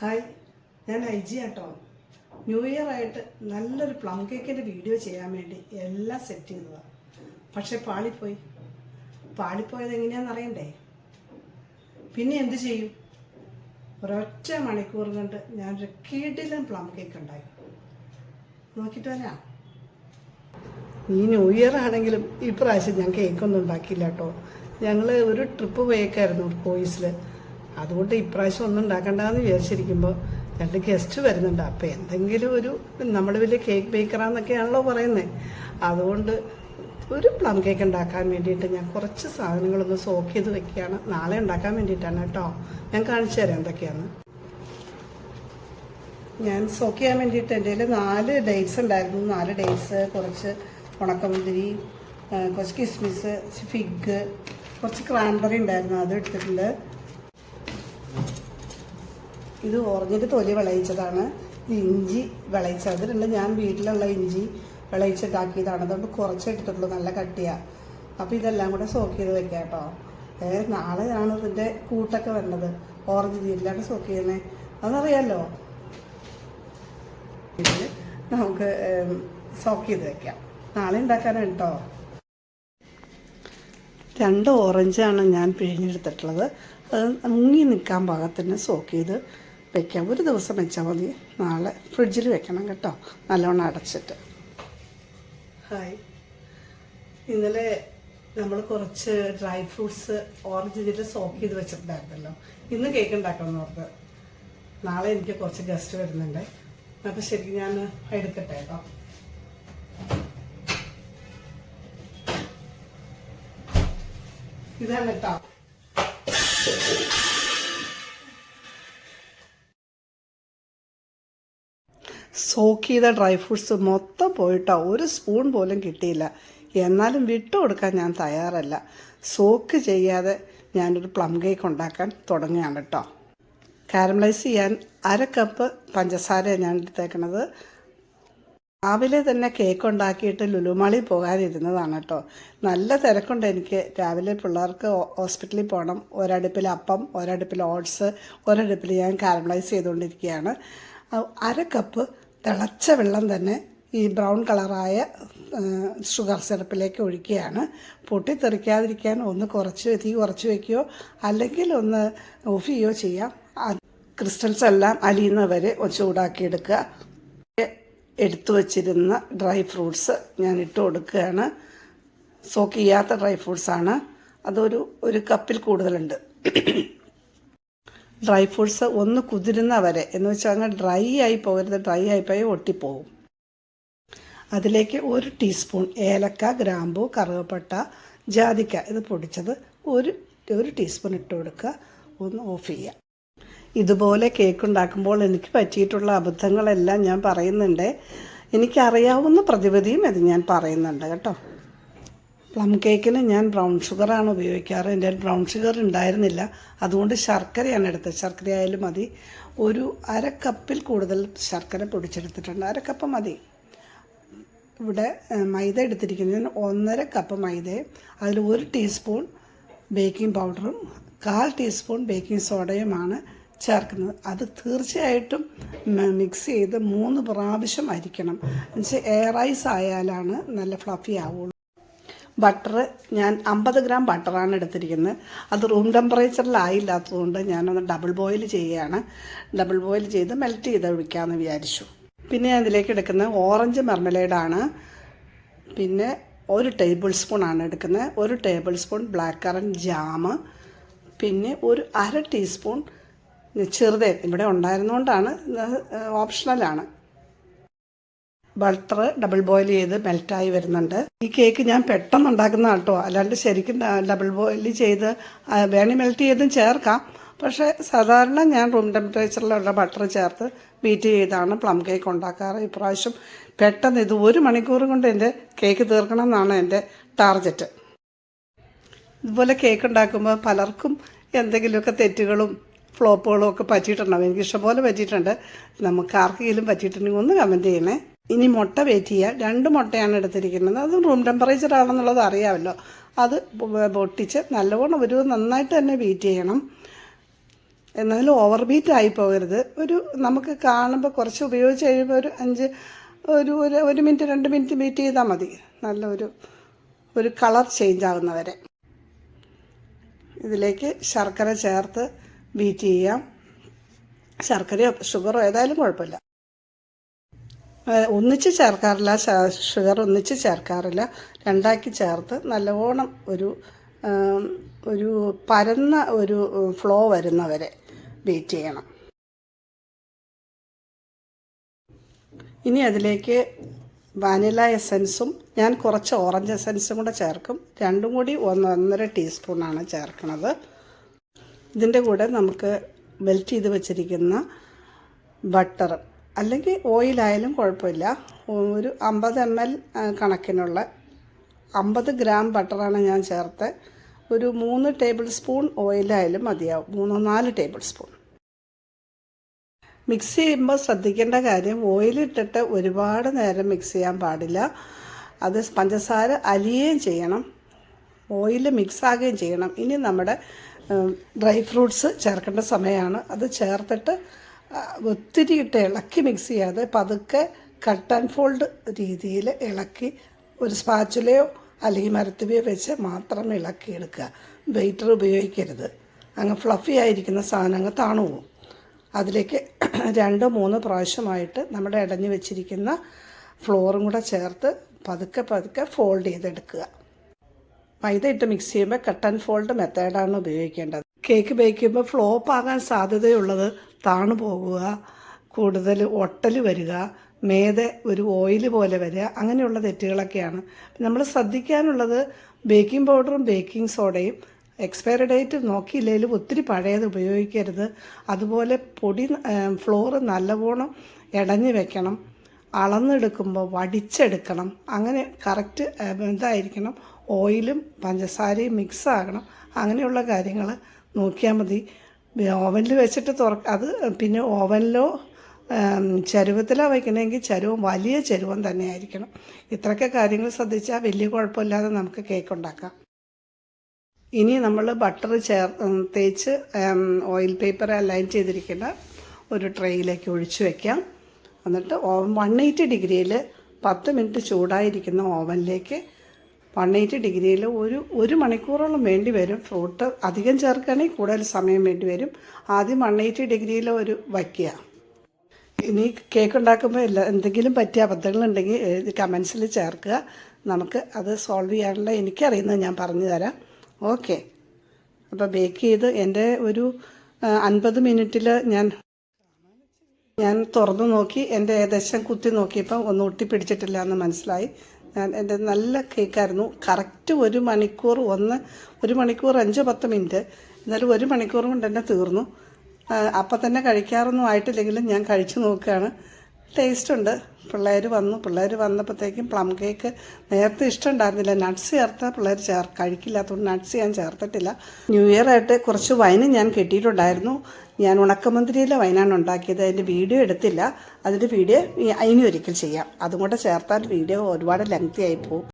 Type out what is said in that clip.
Hi ഞാൻ IG ആട്ടോ. New year ആയിട്ട് നല്ലൊരു പ്ലം കേക്കിന്റെ വീഡിയോ ചെയ്യാൻ വേണ്ടി എല്ലാം സെറ്റ് ചെയ്തതാണ് പക്ഷെ പാളിപ്പോയി. പാളിപ്പോയത് എങ്ങനെയാണെന്ന് അറിയണ്ടേ? പിന്നെ എന്ത് ചെയ്യും? ഒരൊറ്റ മണിക്കൂർ കൊണ്ട് ഞാൻ ഒരു കിടിലൻ പ്ലം കേക്ക് ഉണ്ടായി. നോക്കിയിട്ട് വരാം. ഈ ന്യൂ ഇയർ ആണെങ്കിലും ഈ പ്രാവശ്യം ഞാൻ കേക്കൊന്നും ഉണ്ടാക്കിയില്ല കേട്ടോ ഞങ്ങൾ ഒരു ട്രിപ്പ് പോയേക്കായിരുന്നു കോയിസിൽ അതുകൊണ്ട് ഇപ്രാവശ്യം ഒന്നും ഉണ്ടാക്കണ്ടെന്ന് വിചാരിച്ചിരിക്കുമ്പോൾ രണ്ട് ഗസ്റ്റ് വരുന്നുണ്ട്. അപ്പോൾ എന്തെങ്കിലും ഒരു നമ്മൾ വലിയ കേക്ക് ബേക്കറാന്നൊക്കെയാണല്ലോ പറയുന്നത് അതുകൊണ്ട് ഒരു പ്ലം കേക്ക് ഉണ്ടാക്കാൻ വേണ്ടിയിട്ട് ഞാൻ കുറച്ച് സാധനങ്ങളൊന്ന് സോക്ക് ചെയ്ത് വെക്കുകയാണ്. നാളെ ഉണ്ടാക്കാൻ വേണ്ടിയിട്ടാണ് കേട്ടോ. ഞാൻ കാണിച്ചു തരാം എന്തൊക്കെയാണ്. ഞാൻ സോക്ക് ചെയ്യാൻ വേണ്ടിയിട്ട് എന്റെ കയ്യിൽ നാല് ഡേറ്റ്സ് ഉണ്ടായിരുന്നു. നാല് ഡേറ്റ്സ് കുറച്ച് ഉണക്കമുന്തിരി കുറച്ച് കിസ്മിസ് ഫിഗ് കുറച്ച് ക്രാൻബറി ഉണ്ടായിരുന്നു. അത് എടുത്തിട്ടുണ്ട്. ഇത് ഓറഞ്ചിന്റെ തൊലി വിളയിച്ചതാണ്. ഇഞ്ചി വിളയിച്ചത്. അത് ഞാൻ വീട്ടിലുള്ള ഇഞ്ചി വിളയിച്ചിട്ടാക്കിയതാണ്. അതുകൊണ്ട് കുറച്ച് നല്ല കട്ടിയാണ് അപ്പോൾ ഇതെല്ലാം കൂടെ സോക്ക് ചെയ്ത് വെക്കാം കേട്ടോ ഏ നാളെയാണ് ഇതിന്റെ കൂട്ടൊക്കെ വരണത് ഓറഞ്ച് നീരിലാണ് സോക്ക് ചെയ്യുന്നത് അതറിയാലോ? ഇതിൽ നമുക്ക് സോക്ക് ചെയ്ത് വെക്കാം. നാളെ ഉണ്ടാക്കാനാണ് കേട്ടോ രണ്ട് ഓറഞ്ചാണ് ഞാൻ പിഴിഞ്ഞെടുത്തിട്ടുള്ളത്. അത് മുങ്ങി നിൽക്കാൻ പാകത്തിന് സോക്ക് ചെയ്ത് വെക്കാം. ഒരു ദിവസം വെച്ചാൽ മതി. നാളെ ഫ്രിഡ്ജിൽ വെക്കണം കേട്ടോ. നല്ലോണം അടച്ചിട്ട്. ഹായ്. ഇന്നലെ നമ്മൾ കുറച്ച് ഡ്രൈ ഫ്രൂട്ട്സ് ഓറഞ്ച് ഇതിൽ സോക്ക് ചെയ്ത് വെച്ചിട്ടുണ്ടായിരുന്നല്ലോ. ഇന്ന് കേക്ക് ഉണ്ടാക്കണം ഓർത്ത്. നാളെ എനിക്ക് കുറച്ച് ഗസ്റ്റ് വരുന്നുണ്ട്. അപ്പം ശരിക്കും ഞാൻ എടുക്കട്ടെ കേട്ടോ. ഇതാണ് കേട്ടോ. സോക്ക് ചെയ്ത ഡ്രൈ ഫ്രൂട്ട്സ് മൊത്തം പോയിട്ടോ ഒരു സ്പൂൺ പോലും കിട്ടിയില്ല. എന്നാലും വിട്ടു കൊടുക്കാൻ ഞാൻ തയ്യാറല്ല. സോക്ക് ചെയ്യാതെ ഞാനൊരു പ്ലം കേക്ക് ഉണ്ടാക്കാൻ തുടങ്ങുകയാണ് കേട്ടോ. കാരമലൈസ് ചെയ്യാൻ അര കപ്പ് പഞ്ചസാര ഞാൻ എടുത്തേക്കണത്. രാവിലെ തന്നെ കേക്ക് ഉണ്ടാക്കിയിട്ട് ലുലുമാളി പോകാനിരുന്നതാണ് കേട്ടോ. നല്ല തിരക്കുണ്ട് എനിക്ക്. രാവിലെ പിള്ളേർക്ക് ഹോസ്പിറ്റലിൽ പോകണം. ഒരടുപ്പിൽ അപ്പം ഒരടുപ്പിൽ ഓട്സ് ഒരടുപ്പിൽ ഞാൻ കാരമലൈസ് ചെയ്തുകൊണ്ടിരിക്കുകയാണ്. അര കപ്പ് തിളച്ച വെള്ളം തന്നെ ഈ ബ്രൗൺ കളറായ ഷുഗർ സിറപ്പിലേക്ക് ഒഴിക്കുകയാണ്. പൊട്ടിത്തെറിക്കാതിരിക്കാൻ ഒന്ന് കുറച്ച് തീ കുറച്ച് വയ്ക്കുകയോ അല്ലെങ്കിൽ ഒന്ന് ഓഫ് ചെയ്യുകയോ ചെയ്യാം. ക്രിസ്റ്റൽസ് എല്ലാം അലിയുന്നവരെ ചൂടാക്കിയെടുക്കുക. എടുത്തു വച്ചിരുന്ന ഡ്രൈ ഫ്രൂട്ട്സ് ഞാൻ ഇട്ട് കൊടുക്കുകയാണ്. സോക്ക് ചെയ്യാത്ത ഡ്രൈ ഫ്രൂട്ട്സ് ആണ് അതൊരു ഒരു കപ്പിൽ കൂടുതലുണ്ട്. ഡ്രൈ ഫ്രൂട്ട്സ് ഒന്ന് കുതിരുന്ന വരെ എന്ന് വെച്ചാൽ അങ്ങ് ഡ്രൈ ആയി പോകരുത് ഡ്രൈ ആയി പോയി ഒട്ടിപ്പോവും. അതിലേക്ക് ഒരു ടീസ്പൂൺ ഏലക്ക ഗ്രാമ്പു കറുവപ്പട്ട ജാതിക്ക ഇത് പൊടിച്ചത് ഒരു ഒരു ടീസ്പൂൺ ഇട്ട് കൊടുക്കുക. ഒന്ന് ഓഫ് ചെയ്യുക. ഇതുപോലെ കേക്ക് ഉണ്ടാക്കുമ്പോൾ എനിക്ക് പറ്റിയിട്ടുള്ള അബദ്ധങ്ങളെല്ലാം ഞാൻ പറയുന്നുണ്ട്. എനിക്കറിയാവുന്ന പ്രതിവിധിയും ഇത് ഞാൻ പറയുന്നുണ്ട് കേട്ടോ. പ്ലം കേക്കിന് ഞാൻ ബ്രൗൺ ഷുഗറാണ് ഉപയോഗിക്കാറ്. എന്റെ ബ്രൗൺ ഷുഗർ ഉണ്ടായിരുന്നില്ല. അതുകൊണ്ട് ശർക്കരയാണ് എടുത്തത്. ശർക്കര ആയാലും മതി. ഒരു അര കപ്പിൽ കൂടുതൽ ശർക്കര പൊടിച്ചെടുത്തിട്ടുണ്ട്. അര കപ്പ് മതി. ഇവിടെ മൈദ എടുത്തിരിക്കുന്നതിന് ഒന്നര കപ്പ് മൈദയും അതിൽ ഒരു ടീസ്പൂൺ ബേക്കിംഗ് പൗഡറും കാൽ ടീസ്പൂൺ ബേക്കിംഗ് സോഡയുമാണ് ചേർക്കുന്നത്. അത് തീർച്ചയായിട്ടും മിക്സ് ചെയ്ത് മൂന്ന് പ്രാവശ്യം അരിക്കണം. എന്നുവെച്ചാൽ എയർ റൈസ് ആയാലാണ് നല്ല ഫ്ലഫി ആവുള്ളൂ. ബട്ടർ ഞാൻ അമ്പത് ഗ്രാം ബട്ടറാണ് എടുത്തിരിക്കുന്നത്. അത് റൂം ടെമ്പറേച്ചറിലായില്ലാത്തതുകൊണ്ട് ഞാനൊന്ന് ഡബിൾ ബോയിൽ ചെയ്യുകയാണ്. ഡബിൾ ബോയിൽ ചെയ്ത് മെൽറ്റ് ചെയ്ത് ഒഴിക്കാമെന്ന് വിചാരിച്ചു. പിന്നെ ഞാൻ ഇതിലേക്ക് എടുക്കുന്നത് ഓറഞ്ച് മെർമലേഡാണ് പിന്നെ ഒരു ടേബിൾ സ്പൂൺ ആണ് എടുക്കുന്നത്. ഒരു table spoon black currant jam പിന്നെ ഒരു അര ടീസ്പൂൺ ചെറുതേൻ. ഇവിടെ ഉണ്ടായിരുന്നുകൊണ്ടാണ് ഓപ്ഷണലാണ് ബട്ടർ ഡബിൾ ബോയിൽ ചെയ്ത് മെൽറ്റായി വരുന്നുണ്ട്. ഈ കേക്ക് ഞാൻ പെട്ടെന്ന് ഉണ്ടാക്കുന്ന കേട്ടോ അല്ലാണ്ട് ശരിക്കും ഡബിൾ ബോയിൽ ചെയ്ത് വേണി മെൽറ്റ് ചെയ്തും ചേർക്കാം. പക്ഷേ സാധാരണ ഞാൻ റൂം ടെമ്പറേച്ചറിലുള്ള ബട്ടർ ചേർത്ത് ബീറ്റ് ചെയ്താണ് പ്ലം കേക്ക് ഉണ്ടാക്കാറ്. ഇപ്രാവശ്യം പെട്ടെന്ന് ഇത് ഒരു മണിക്കൂർ കൊണ്ട് എന്റെ കേക്ക് തീർക്കണം എന്നാണ് എന്റെ ടാർഗറ്റ് ഇതുപോലെ കേക്ക് ഉണ്ടാക്കുമ്പോൾ പലർക്കും എന്തെങ്കിലുമൊക്കെ തെറ്റുകളും ഫ്ലോപ്പുകളും ഒക്കെ പറ്റിയിട്ടുണ്ടാവും. എനിക്ക് ഇഷ്ടംപോലെ പറ്റിയിട്ടുണ്ട്. നമുക്ക് ആർക്കെങ്കിലും പറ്റിയിട്ടുണ്ടെങ്കിൽ ഒന്ന് കമന്റ് ചെയ്യണേ. ഇനി മുട്ട വെയിറ്റ് ചെയ്യുക രണ്ട് മുട്ടയാണ് എടുത്തിരിക്കുന്നത്. അത് റൂം ടെമ്പറേച്ചർ ആണെന്നുള്ളത് അറിയാമല്ലോ. അത് പൊട്ടിച്ച് നല്ലവണ്ണം ഒരു നന്നായിട്ട് തന്നെ വെയിറ്റ് ചെയ്യണം. എന്നാലും ഓവർ ബീറ്റ് ആയി പോകരുത്. ഒരു നമുക്ക് കാണുമ്പോൾ കുറച്ച് ഉപയോഗിച്ച് കഴിയുമ്പോൾ ഒരു അഞ്ച് ഒരു ഒരു ഒരു മിനിറ്റ് രണ്ട് മിനിറ്റ് ബീറ്റ് ചെയ്താൽ മതി. നല്ല ഒരു ഒരു കളർ ചേഞ്ച് ആകുന്നവരെ ഇതിലേക്ക് ശർക്കര ചേർത്ത് ബീറ്റ് ചെയ്യാം. ശർക്കരയോ ഷുഗറോ ഏതായാലും കുഴപ്പമില്ല. ഒന്നിച്ച് ചേർക്കാറില്ല ഷുഗർ ഒന്നിച്ച് ചേർക്കാറില്ല. രണ്ടാക്കി ചേർത്ത് നല്ലവണ്ണം ഒരു ഒരു പരന്ന ഒരു ഫ്ലോ വരുന്നവരെ ബീറ്റ് ചെയ്യണം. ഇനി അതിലേക്ക് വാനില എസൻസും ഞാൻ കുറച്ച് ഓറഞ്ച് എസൻസും കൂടെ ചേർക്കും. രണ്ടും കൂടി ഒന്ന് ഒന്നര ടീസ്പൂണാണ് ചേർക്കുന്നത് ഇതിന്റെ കൂടെ നമുക്ക് മെൽറ്റ് ചെയ്ത് വെച്ചിരിക്കുന്ന ബട്ടർ അല്ലെങ്കിൽ ഓയിലായാലും കുഴപ്പമില്ല. ഒരു അമ്പത് എം എൽ കണക്കിനുള്ള അമ്പത് ഗ്രാം ബട്ടറാണ് ഞാൻ ചേർത്ത്. ഒരു മൂന്ന് ടേബിൾ സ്പൂൺ ഓയിലായാലും മതിയാവും. മൂന്നോ നാല് ടേബിൾ സ്പൂൺ. മിക്സ് ചെയ്യുമ്പോൾ ശ്രദ്ധിക്കേണ്ട കാര്യം ഓയിലിട്ടിട്ട് ഒരുപാട് നേരം മിക്സ് ചെയ്യാൻ പാടില്ല. അത് പഞ്ചസാര അലിയുകയും ചെയ്യണം. ഓയിൽ മിക്സ് ആകുകയും ചെയ്യണം. ഇനി നമ്മുടെ ഡ്രൈ ഫ്രൂട്ട്സ് ചേർക്കേണ്ട സമയമാണ്. അത് ചേർത്തിട്ട് ഒത്തിരി ഇട്ട് ഇളക്കി മിക്സ് ചെയ്യാതെ പതുക്കെ കട്ട് ആൻഡ് ഫോൾഡ് രീതിയിൽ ഇളക്കി ഒരു സ്പാച്ചുലയോ അല്ലെങ്കിൽ മരത്തുവയോ വെച്ച് മാത്രം ഇളക്കിയെടുക്കുക. വെയിറ്റർ ഉപയോഗിക്കരുത്. അങ്ങ് ഫ്ലഫി ആയിരിക്കുന്ന സാധനം അങ്ങ് താണു പോകും അതിലേക്ക് രണ്ടോ മൂന്നോ പ്രാവശ്യമായിട്ട് നമ്മുടെ ഇടഞ്ഞു വെച്ചിരിക്കുന്ന ഫ്ലോറും കൂടെ ചേർത്ത് പതുക്കെ പതുക്കെ ഫോൾഡ് ചെയ്തെടുക്കുക. മൈദ ഇട്ട് മിക്സ് ചെയ്യുമ്പോൾ കട്ട് ആൻഡ് ഫോൾഡ് മെത്തേഡാണ് ഉപയോഗിക്കേണ്ടത്. കേക്ക് ബേക്ക് ചെയ്യുമ്പോൾ ഫ്ലോപ്പ് ആകാൻ സാധ്യതയുള്ളത് താണു പോകുക കൂടുതൽ ഒട്ടൽ വരിക മേതെ ഒരു ഓയിൽ പോലെ വരിക അങ്ങനെയുള്ള തെറ്റുകളൊക്കെയാണ്. നമ്മൾ ശ്രദ്ധിക്കാനുള്ളത് ബേക്കിംഗ് പൗഡറും ബേക്കിംഗ് സോഡയും എക്സ്പയറി ഡേറ്റ് നോക്കിയില്ലെങ്കിലും ഒത്തിരി പഴയത് ഉപയോഗിക്കരുത്. അതുപോലെ പൊടി ഫ്ലോറ് നല്ലവണ്ണം ഇടഞ്ഞു വെക്കണം. അളന്നെടുക്കുമ്പോൾ വടിച്ചെടുക്കണം. അങ്ങനെ കറക്റ്റ് ഇതായിരിക്കണം. ഓയിലും പഞ്ചസാരയും മിക്സ് ആകണം. അങ്ങനെയുള്ള കാര്യങ്ങൾ നോക്കിയാൽ മതി. ഓവനിൽ വെച്ചിട്ട് തുറക്ക അത് പിന്നെ ഓവനിലോ ചരുവത്തിലോ വയ്ക്കണമെങ്കിൽ ചരുവം വലിയ ചരുവം തന്നെ ആയിരിക്കണം. ഇത്രയൊക്കെ കാര്യങ്ങൾ ശ്രദ്ധിച്ചാൽ വലിയ കുഴപ്പമില്ലാതെ നമുക്ക് കേക്ക് ഉണ്ടാക്കാം. ഇനി നമ്മൾ ബട്ടർ ചേർ തേച്ച് ഓയിൽ പേപ്പർ അലൈൻ ചെയ്തിരിക്കുന്ന ഒരു ട്രേയിലേക്ക് ഒഴിച്ചു വെക്കാം. എന്നിട്ട് ഓവൻ വൺ എയ്റ്റി ഡിഗ്രിയിൽ പത്ത് മിനിറ്റ് ചൂടായിരിക്കുന്ന ഓവനിലേക്ക് വൺ എയ്റ്റി ഡിഗ്രിയിൽ ഒരു ഒരു മണിക്കൂറോളം വേണ്ടി വരും. ഫ്രൂട്ട് അധികം ചേർക്കുകയാണെങ്കിൽ കൂടുതൽ സമയം വേണ്ടി വരും. ആദ്യം വൺ എയ്റ്റി ഡിഗ്രിയിൽ ഒരു വയ്ക്കുക. ഇനി കേക്ക് ഉണ്ടാക്കുമ്പോൾ എല്ലാ എന്തെങ്കിലും പറ്റിയ അബദ്ധങ്ങളുണ്ടെങ്കിൽ എഴുതി കമൻസിൽ ചേർക്കുക. നമുക്ക് അത് സോൾവ് ചെയ്യാനുള്ള എനിക്കറിയുന്നത് ഞാൻ പറഞ്ഞു തരാം. ഓക്കെ അപ്പോൾ ബേക്ക് ചെയ്ത് എന്റെ ഒരു അൻപത് മിനിറ്റിൽ ഞാൻ ഞാൻ തുറന്നു നോക്കി. എന്റെ ഏകദേശം കുത്തി നോക്കിയപ്പോൾ ഒന്നും ഒട്ടിപ്പിടിച്ചിട്ടില്ല എന്ന് മനസ്സിലായി. എന്റെ നല്ല കേക്കായിരുന്നു. കറക്റ്റ് ഒരു മണിക്കൂർ ഒന്ന് ഒരു മണിക്കൂർ അഞ്ച് പത്ത് മിനിറ്റ്. എന്നാലും ഒരു മണിക്കൂർ കൊണ്ട് തന്നെ തീർന്നു. അപ്പം തന്നെ കഴിക്കാറൊന്നും ആയിട്ടില്ലെങ്കിലും ഞാൻ കഴിച്ചു നോക്കുകയാണ്. ടേസ്റ്റ് ഉണ്ട് പിള്ളേർ വന്നു. പിള്ളേർ വന്നപ്പോഴത്തേക്കും പ്ലം കേക്ക് നേരത്തെ ഇഷ്ടമുണ്ടായിരുന്നില്ല. നട്ട്സ് ചേർത്താൽ പിള്ളേർ ചേർ കഴിക്കില്ലാത്തതുകൊണ്ട് നട്ട്സ് ഞാൻ ചേർത്തിട്ടില്ല. ന്യൂ ഇയർ ആയിട്ട് കുറച്ച് വൈന് ഞാൻ കിട്ടിയിട്ടുണ്ടായിരുന്നു. ഞാൻ ഉണക്കമന്തിരിയിലെ വൈനാണ് ഉണ്ടാക്കിയത്. അതിന്റെ വീഡിയോ എടുത്തില്ല. അതിന്റെ വീഡിയോ ഇനി ഒരിക്കൽ ചെയ്യാം. അതും കൂടെ ചേർത്താൽ വീഡിയോ ഒരുപാട് ലെങ്തി ആയി പോകും.